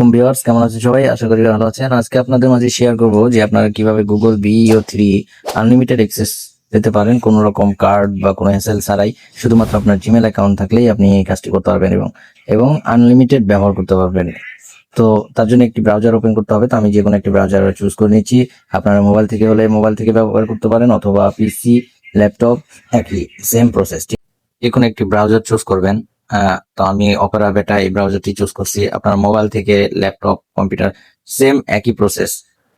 আলাইকুম কেমন আছেন সবাই? আশা করি ভালো আছেন। আজকে আপনাদের মাঝে শেয়ার করব যে আপনারা কীভাবে Google Veo three unlimited access পেতে পারেন। কোনো রকম কার্ড বা কোনো হ্যাসেল ছাড়াই শুধুমাত্র আপনার জিমেল অ্যাকাউন্ট থাকলেই আপনি এই কাজটি করতে পারবেন এবং এবং আনলিমিটেড ব্যবহার করতে পারবেন। তো তার জন্য একটি ব্রাউজার ওপেন করতে হবে। তো আমি যে কোনো একটি ব্রাউজার চুজ করে নিচ্ছি। আপনারা মোবাইল থেকে হলে মোবাইল থেকে ব্যবহার করতে পারেন অথবা পিসি ল্যাপটপ একই সেম প্রসেস যে কোনো একটি ব্রাউজার চুজ করবেন। তো আমি অপেরা বেটা এই ব্রাউজারটি চুজ করছি। আপনার মোবাইল থেকে ল্যাপটপ কম্পিউটার সেম একই প্রসেস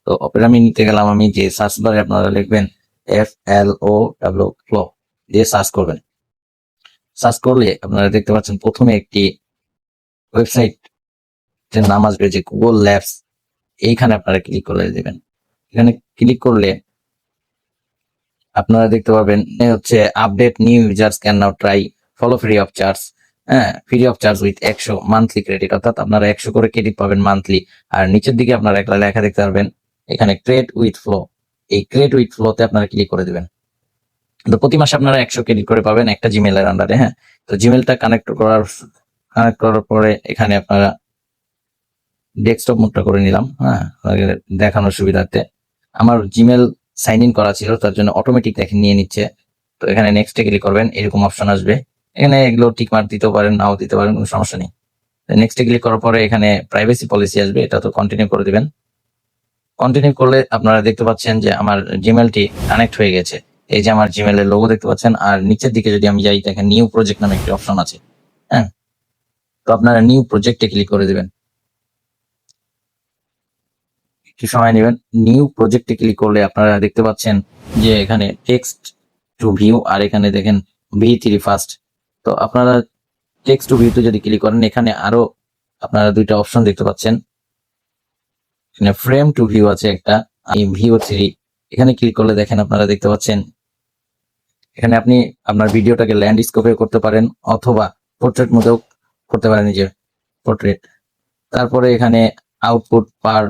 তো অপেরা আমি নিতে গেলাম আমি যে সার্চ বারে আপনারা লিখবেন F L O W Flow দিয়ে সার্চ করবেন। সার্চ করলে আপনারা দেখতে পাচ্ছেন প্রথমে একটি ওয়েবসাইট এর নাম আসবে যে গুগল ল্যাবস এইখানে আপনারা ক্লিক করে দেবেন। এখানে ক্লিক করলে আপনারা দেখতে পাবেন হচ্ছে update new users can now try Flow free of charge হ্যাঁ ফ্রি অফ চার্জ উইথ একশো মান্থলি ক্রেডিট অর্থাৎ আপনারা একশো করে ক্রেডিট পাবেন মান্থলি আর নিচের দিকে আপনারা একটা লেখা দেখতে পারবেন, এখানে ক্রেড উইথ ফ্লো এই ক্রেড উইথ ফ্লোতে আপনারা ক্লিক করে দেবেন। তো প্রতি মাসে আপনারা একশো ক্রেডিট করে পাবেন একটা জিমেলের আন্ডারে হ্যাঁ? তো জিমেলটা কানেক্ট করার কানেক্ট করার পরে এখানে আপনারা ডেস্কটপ মোডটা করে নিলাম হ্যাঁ? দেখানোর সুবিধার্থে। আমার জিমেল সাইন ইন করা ছিল, তার জন্য অটোমেটিক দেখে নিয়ে নিচ্ছে। তো এখানে নেক্সটে ক্লিক করবেন, এরকম অপশন আসবে। এখানে এগুলো টিক মার্ক দিতেও পারেন, নাও দিতে পারেন, কোনো সমস্যা নেই। নেক্সটে ক্লিক করার পরে এখানে প্রাইভেসি পলিসি আসবে, এটা তো কন্টিনিউ করে দিবেন। কন্টিনিউ করলে আপনারা দেখতে পাচ্ছেন যে আমার জিমেলটি কানেক্ট হয়ে গেছে। এই যে আমার জিমেলের লোগো দেখতে পাচ্ছেন, আর নিচের দিকে যদি আমি যাই, দেখেন নিউ প্রজেক্ট নামে একটি অপশন আছে। হ্যাঁ? তো আপনারা নিউ প্রজেক্টে ক্লিক করে দিবেন। একটু সময় নেবেন। নিউ প্রজেক্টে ক্লিক করলে আপনারা দেখতে পাচ্ছেন যে এখানে টেক্সট টু ভিউ আর এখানে দেখেন ভি থ্রি ফার্স্ট তো আপনারা টেক্সট টু ভিউতে যদি ক্লিক করেন, এখানে আরও আপনারা দুইটা অপশন দেখতে পাচ্ছেন। এখানে ফ্রেম টু ভিউ আছে একটা ভিও থ্রি এখানে ক্লিক করলে দেখেন আপনারা দেখতে পাচ্ছেন, এখানে আপনি আপনার ভিডিওটাকে ল্যান্ডস্কেপে করতে পারেন, অথবা পোর্ট্রেট মধ্যেও করতে পারেন নিজের পোর্ট্রেট তারপরে এখানে আউটপুট পার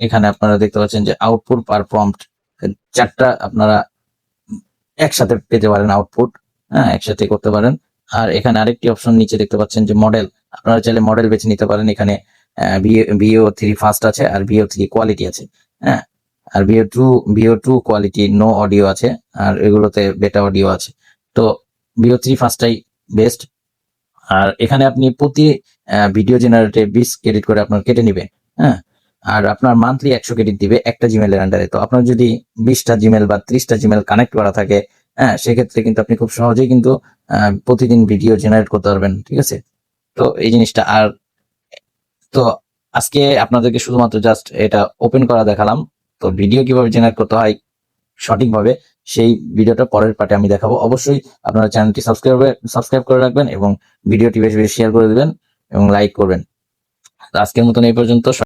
এখানে আপনারা দেখতে পাচ্ছেন যে আউটপুট পার প্রম্পট চারটা আপনারা একসাথে পেতে পারেন আউটপুট হ্যাঁ একসাথে করতে পারেন। আর এখানে আরেকটি অপশন নিচে দেখতে পাচ্ছেন যে মডেল আপনারা চাইলে মডেল বেছে নিতে পারেন। এখানে ভিও থ্রি ফার্স্ট আছে আর ভিও থ্রি কোয়ালিটি আছে হ্যাঁ? আর ভিও two ভিও two quality no audio আছে আর এগুলোতে বেটা অডিও আছে। তো ভিও থ্রি ফার্স্টটাই বেস্ট আর এখানে আপনি প্রতি ভিডিও জেনারেটে বিশ ক্রেডিট করে আপনার কেটে নিবে হ্যাঁ? আর আপনার মান্থলি একশো ক্রেডিট দিবে একটা জিমেলের আন্ডারে তো আপনার যদি বিশটা জিমেল বা ত্রিশটা জিমেল কানেক্ট করা থাকে হ্যাঁ সেক্ষেত্রে কিন্তু আপনি খুব সহজেই কিন্তু প্রতিদিন ভিডিও জেনারেট করতে পারবেন, ঠিক আছে? তো এই জিনিসটা আর, তো আজকে আপনাদেরকে শুধুমাত্র জাস্ট এটা ওপেন করা দেখালাম। তো ভিডিও কীভাবে জেনারেট করতে হয় সঠিকভাবে সেই ভিডিওটা পরের পার্টে আমি দেখাবো। অবশ্যই আপনারা চ্যানেলটি সাবস্ক্রাইব সাবস্ক্রাইব করে রাখবেন এবং ভিডিওটি বেশি বেশি শেয়ার করে দেবেন এবং লাইক করবেন। আজকের মতন এই পর্যন্ত